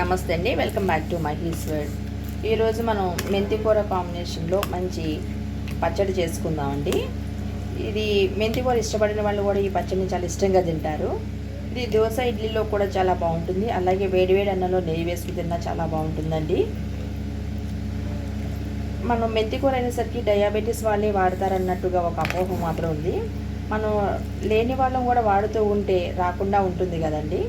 నమస్తే అండి. Welcome back to my world. ఈరోజు మనం మెంతి కూర కాంబినేషన్లో మంచి పచ్చడి చేసుకుందామండి. ఇది మెంతి కూర ఇష్టపడిన వాళ్ళు కూడా ఈ పచ్చడిని చాలా ఇష్టంగా తింటారు. ఇది దోశ ఇడ్లీలో కూడా చాలా బాగుంటుంది. అలాగే వేడివేడి అన్నంలో నెయ్యి వేసుకుని తిన్నా చాలా బాగుంటుందండి. మనం మెంతి కూర అనేసరికి డయాబెటీస్ వాళ్ళే వాడతారన్నట్టుగా ఒక అపోహ మాత్రం ఉంది. మనం లేని వాళ్ళం కూడా వాడుతూ ఉంటే రాకుండా ఉంటుంది కదండి.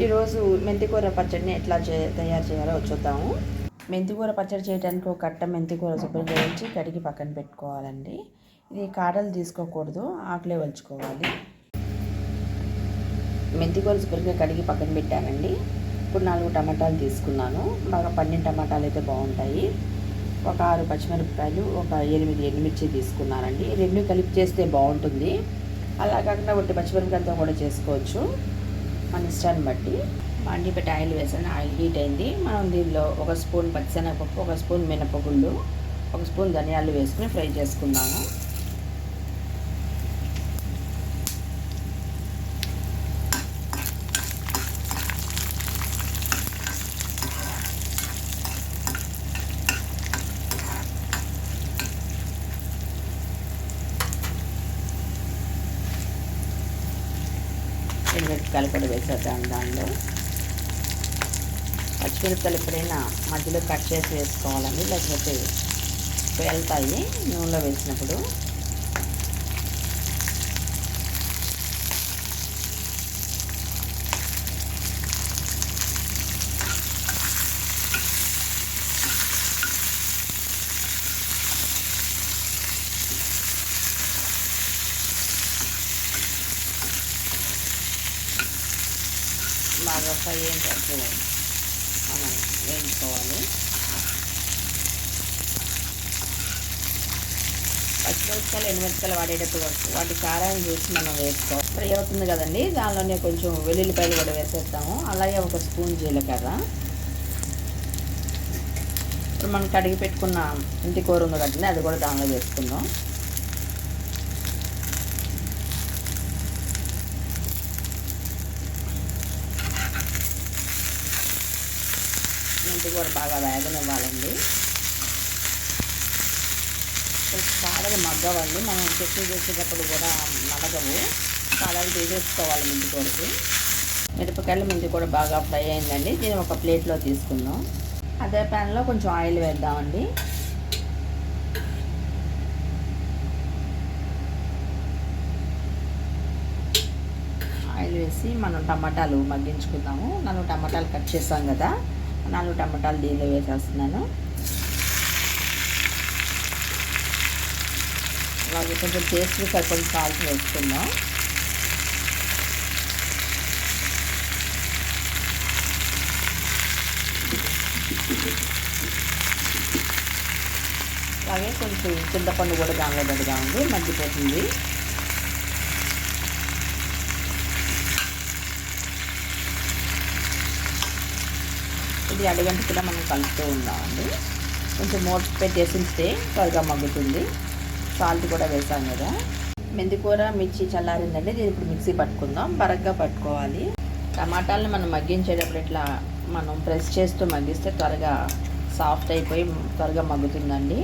ఈరోజు మెంతికూర పచ్చడిని ఎట్లా చే తయారు చేయాలో చూద్దాము. మెంతికూర పచ్చడి చేయడానికి ఒక కట్ట మెంతికూర శుభ్రం చేయించి కడిగి పక్కన పెట్టుకోవాలండి. ఇది కాడలు తీసుకోకూడదు ఆకులే వలుచుకోవాలి. మెంతికూర శుభ్రంగా కడిగి పక్కన పెట్టానండి. ఇప్పుడు నాలుగు టమాటాలు తీసుకున్నాను. బాగా పండిన టమాటాలు అయితే బాగుంటాయి. ఒక ఆరు పచ్చిమిరపకాయలు ఒక ఎనిమిది ఎండుమిర్చి తీసుకున్నానండి. రెండు కలిపి చేస్తే బాగుంటుంది. అలా కాకుండా ఒకటి పచ్చిమిరపకాయలతో కూడా చేసుకోవచ్చు. మన ఇష్టాన్ని బట్టి మండి పెట్టి ఆయిల్ వేసాను. ఆయిల్ హీట్ అయింది. మనం దీనిలో ఒక స్పూన్ పచ్చిశనగపప్పు ఒక స్పూన్ మినపగుళ్ళు ఒక స్పూన్ ధనియాలు వేసుకుని ఫ్రై చేసుకుందాము. పచ్చిమిరపకాయలు కూడా వేసేద్దాం దానిలో. పచ్చిమిరపకాయలు ఎప్పుడైనా మధ్యలో కట్ చేసి వేసుకోవాలండి లేకపోతే వెళ్తాయి నూనెలో వేసినప్పుడు బాగా ఫ్రై అయ్యేటట్టు మనం వేయించుకోవాలి పచ్చిమిరపకాయలు ఎండుమిరపకాయలు వాడేటప్పుడు వాటి కారాన్ని చూసి మనం వేసుకోవాలి ఫ్రై అవుతుంది కదండి దానిలోనే కొంచెం వెల్లుల్లిపాయలు కూడా వేసేస్తాము అలాగే ఒక స్పూన్ జీలకర్ర. ఇప్పుడు మనం కడిగి పెట్టుకున్న ఇంటి కూర ఉంది కదండి అది కూడా దానిలో వేసుకుందాం. మెంతి కూర బాగా వేగనివ్వాలండి. కాడలు మగ్గవండి. మనం చట్నీ చేసేటప్పుడు కూడా మలగవు కాడలు తీసేసుకోవాలి మెంతి కూరకి. మిరపకాయలు మెంతి కూడా బాగా ఫ్రై అయిందండి. దీన్ని ఒక ప్లేట్లో తీసుకుందాం. అదే ప్యాన్లో కొంచెం ఆయిల్ వేద్దామండి. ఆయిల్ వేసి మనం టమాటాలు మగ్గించుకుందాము. మనం టమాటాలు కట్ చేసాం కదా. నాలుగు టమాటాలు దీనిలో వేసేస్తున్నాను. అలాగే కొంచెం టేస్ట్ సరిపడి సాల్ట్ వేసుకుందాం. అలాగే కొంచెం చింతపండు కూడా దానిలో పెడదా ఉంది మగ్గిపోతుంది. ఇది అడగంటి కూడా మనం కలుపుతూ ఉన్నామండి. కొంచెం మూత పెట్టేసి ఉంచితే త్వరగా మగ్గుతుంది. సాల్ట్ కూడా వేసాం కదా. మెంతికూర మిర్చి చల్లారిందండి. దీని ఇప్పుడు మిక్సీ పట్టుకుందాం. బరగ్గా పట్టుకోవాలి. టమాటాలను మనం మగ్గించేటప్పుడు ఇట్లా మనం ప్రెస్ చేస్తూ మగ్గిస్తే త్వరగా సాఫ్ట్ అయిపోయి త్వరగా మగ్గుతుందండి.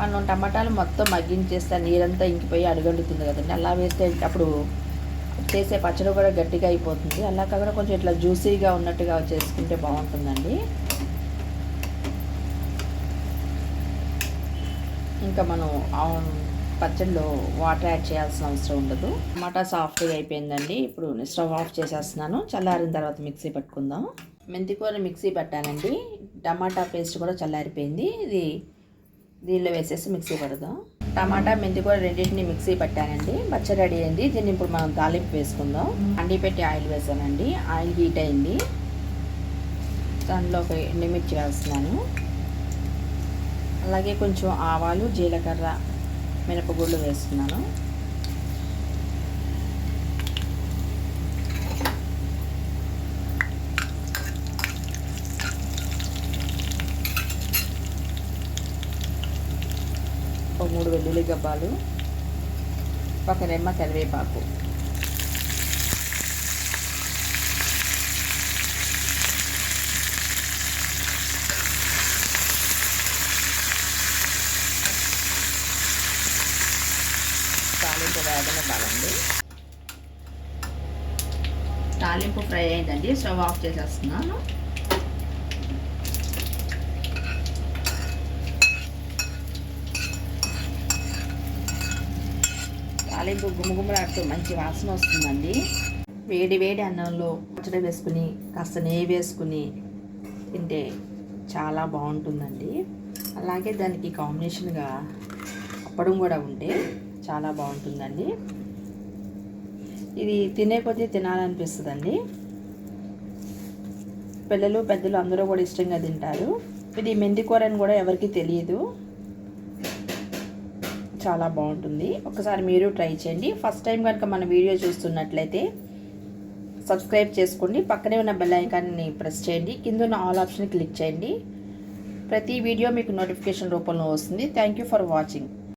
మనం టమాటాలు మొత్తం మగ్గించేస్తే నీరంతా ఇంకిపోయి అడుగండుతుంది కదండి. అలా వేస్తే అప్పుడు చేసే పచ్చడి కూడా గట్టిగా అయిపోతుంది. అలా కాకుండా కొంచెం ఇట్లా జ్యూసీగా ఉన్నట్టుగా చేసుకుంటే బాగుంటుందండి. ఇంకా మనం పచ్చడిలో వాటర్ యాడ్ చేయాల్సిన అవసరం ఉండదు. టమాటా సాఫ్ట్గా అయిపోయిందండి. ఇప్పుడు స్టవ్ ఆఫ్ చేసేస్తున్నాను. చల్లారిన తర్వాత మిక్సీ పట్టుకుందాం. మెంతికూర మిక్సీ పెట్టానండి. టమాటా పేస్ట్ కూడా చల్లారిపోయింది. ఇది దీనిలో వేసేసి మిక్సీ పడదాం టమాటా మెంతి కూడా రెండింటిని మిక్సీ పట్టానండి. పచ్చడి రెడీ అయింది. దీన్ని ఇప్పుడు మనం తాలింపు వేసుకుందాం. అండి పెట్టి ఆయిల్ వేసానండి. ఆయిల్ హీట్ అయింది. దానిలో ఒక ఎండుమిర్చి వేస్తున్నాను అలాగే కొంచెం ఆవాలు జీలకర్ర మినపగుళ్ళు వేస్తున్నాను. మూడు వెల్లుల్లి గబ్బాలు ఒక రెమ్మ కరివేపాకు. తాలింపు వేగనివ్వాలండి తాలింపు ఫ్రై అయిందండి స్టవ్ ఆఫ్ చేసేస్తున్నాను. తాలింపు గుమగుమలాడుతూ మంచి వాసన వస్తుందండి. వేడి వేడి అన్నంలో పచ్చడి వేసుకుని కాస్త నెయ్యి వేసుకుని తింటే చాలా బాగుంటుందండి. అలాగే దానికి కాంబినేషన్గా అప్పడం కూడా ఉంటే చాలా బాగుంటుందండి. ఇది తినే కొద్దీ తినాలనిపిస్తుందండి. పిల్లలు పెద్దలు అందరూ కూడా ఇష్టంగా తింటారు. ఇది మెంతికూర అని కూడా ఎవరికి తెలియదు. చాలా బాగుంటుంది. ఒకసారి మీరు ట్రై చేయండి. ఫస్ట్ టైం కనుక మన వీడియో చూస్తున్నట్లయితే సబ్స్క్రైబ్ చేసుకోండి. పక్కనే ఉన్న బెల్ ఐకాన్ని ప్రెస్ చేయండి. కింద ఉన్న ఆల్ ఆప్షన్ క్లిక్ చేయండి. ప్రతి వీడియో మీకు నోటిఫికేషన్ రూపంలో వస్తుంది. Thank you for watching